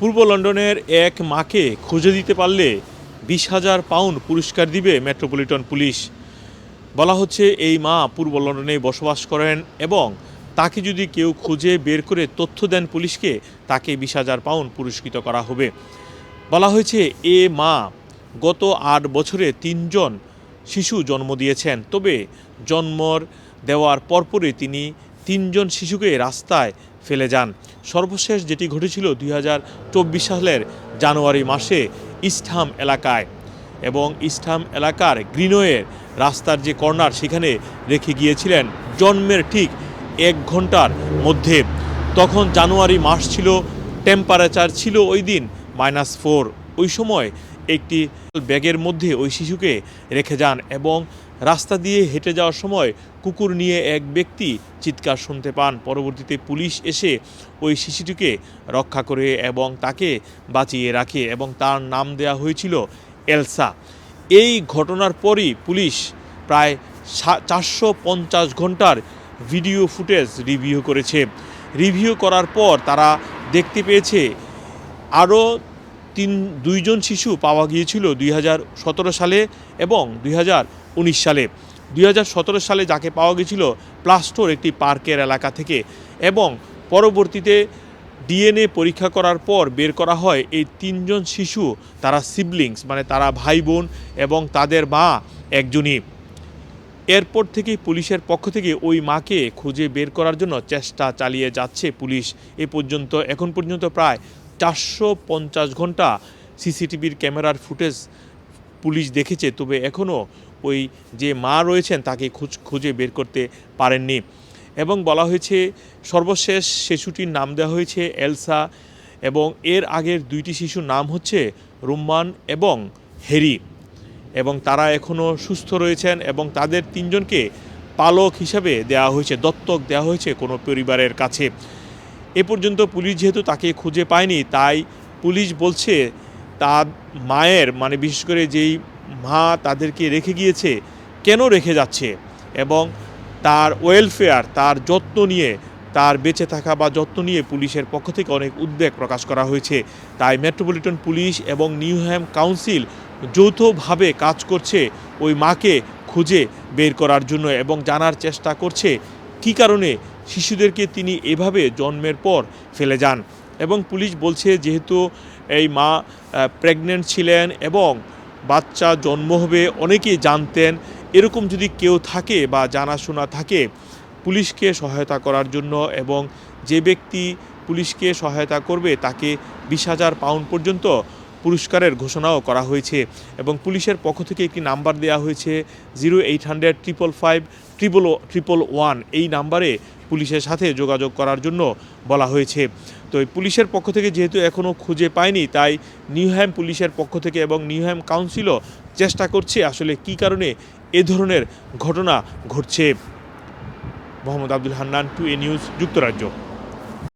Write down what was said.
পূর্ব লন্ডনের এক মাকে খুঁজে দিতে পারলে বিশ হাজার পাউন্ড পুরস্কার দিবে মেট্রোপলিটন পুলিশ। বলা হচ্ছে এই মা পূর্ব লন্ডনে বসবাস করেন এবং তাকে যদি কেউ খুঁজে বের করে তথ্য দেন পুলিশকে, তাকে বিশ হাজার পাউন্ড পুরস্কৃত করা হবে। বলা হয়েছে এ মা গত আট বছরে তিনজন শিশু জন্ম দিয়েছেন, তবে জন্মর দেওয়ার পরপরই তিনি তিনজন শিশুকে রাস্তায় ফেলে যান। সর্বশেষ যেটি ঘটেছিল দুই হাজার চব্বিশ সালের জানুয়ারি মাসে ইস্টহাম এলাকায় এবং ইস্টহাম এলাকার গ্রিনওয়ের রাস্তার যে কর্নার সেখানে রেখে গিয়েছিলেন। জন্মের ঠিক এক ঘণ্টার মধ্যে। তখন জানুয়ারি মাস ছিল টেম্পারেচার ছিল ওই দিন মাইনাস ফোর ওই সময় একটি ব্যাগের মধ্যে ওই শিশুকে রেখে যান এবং রাস্তা দিয়ে হেঁটে যাওয়ার সময় কুকুর নিয়ে এক ব্যক্তি চিৎকার শুনতে পান। পরবর্তীতে পুলিশ এসে ওই শিশুটিকে রক্ষা করে এবং তাকে বাঁচিয়ে রাখে এবং তার নাম দেওয়া হয়েছিল এলসা। এই ঘটনার পরই পুলিশ প্রায় চারশো পঞ্চাশ ঘণ্টার ভিডিও ফুটেজ রিভিউ করেছে। রিভিউ করার পর তারা দেখতে পেয়েছে আরও তিন, দুইজন শিশু পাওয়া গিয়েছিল দুই হাজার সতেরো সালে এবং দুই হাজার উনিশ সালে। দুই হাজার সতেরো সালে যাকে পাওয়া গিয়েছিল প্লাস্টোর একটি পার্কের এলাকা থেকে এবং পরবর্তীতে ডিএনএ পরীক্ষা করার পর বের করা হয় এই তিনজন শিশু, তারা সিবলিংস মানে তারা ভাই বোন এবং তাদের মা একজনই। এরপর থেকেই পুলিশের পক্ষ থেকে ওই মাকে খুঁজে বের করার জন্য চেষ্টা চালিয়ে যাচ্ছে পুলিশ। এ পর্যন্ত, এখন পর্যন্ত প্রায় চারশো পঞ্চাশ ঘণ্টা সিসিটিভির ক্যামেরার ফুটেজ পুলিশ দেখেছে, তবে এখনও ওই যে মা রয়েছেন তাকে খুঁজ, খুঁজে বের করতে পারেননি। এবং বলা হয়েছে, সর্বশেষ শিশুটির নাম দেওয়া হয়েছে এলসা এবং এর আগের দুইটি শিশুর নাম হচ্ছে রুম্মান এবং হেরি। এবং তারা এখনও সুস্থ রয়েছেন এবং তাদের তিনজনকে পালক হিসাবে দেওয়া হয়েছে, দত্তক দেওয়া হয়েছে কোনো পরিবারের কাছে। এ পর্যন্ত পুলিশ যেহেতু তাকে খুঁজে পায়নি, তাই পুলিশ বলছে তার মায়ের মানে বিশেষ করে যেই মা তাদেরকে রেখে গিয়েছে, কেন রেখে যাচ্ছে এবং তার ওয়েলফেয়ার তার যত্ন নিয়ে, তার বেঁচে থাকা বা যত্ন নিয়ে পুলিশের পক্ষ থেকে অনেক উদ্বেগ প্রকাশ করা হয়েছে। তাই মেট্রোপলিটন পুলিশ এবং নিউহ্যাম কাউন্সিল যৌথভাবে কাজ করছে ওই মাকে খুঁজে বের করার জন্য এবং জানার চেষ্টা করছে কী কারণে শিশুদেরকে তিনি এভাবে জন্মের পর ফেলে যান এবং পুলিশ বলছে যেহেতু এই মা প্রেগনেন্ট ছিলেন এবং বাচ্চা জন্ম হবে, অনেকেই জানতেন, এরকম যদি কেউ থাকে বা জানাশোনা থাকে, পুলিশকে সহায়তা করার জন্য এবং যে ব্যক্তি পুলিশকে সহায়তা করবে তাকে বিশ হাজার পাউন্ড পর্যন্ত পুরস্কারের ঘোষণাও করা হয়েছে এবং পুলিশের পক্ষ থেকে একটি নাম্বার দেওয়া হয়েছে zero eight hundred triple five triple triple one. এই নাম্বারে পুলিশের সাথে যোগাযোগ করার জন্য বলা হয়েছে। তো এই পুলিশের পক্ষ থেকে যেহেতু এখনও খুঁজে পায়নি তাই নিউহ্যাম পুলিশের পক্ষ থেকে এবং নিউহ্যাম কাউন্সিলও চেষ্টা করছে আসলে কী কারণে এ ধরনের ঘটনা ঘটছে। Mohammad Abdul Hannan, two A news, যুক্তরাজ্য।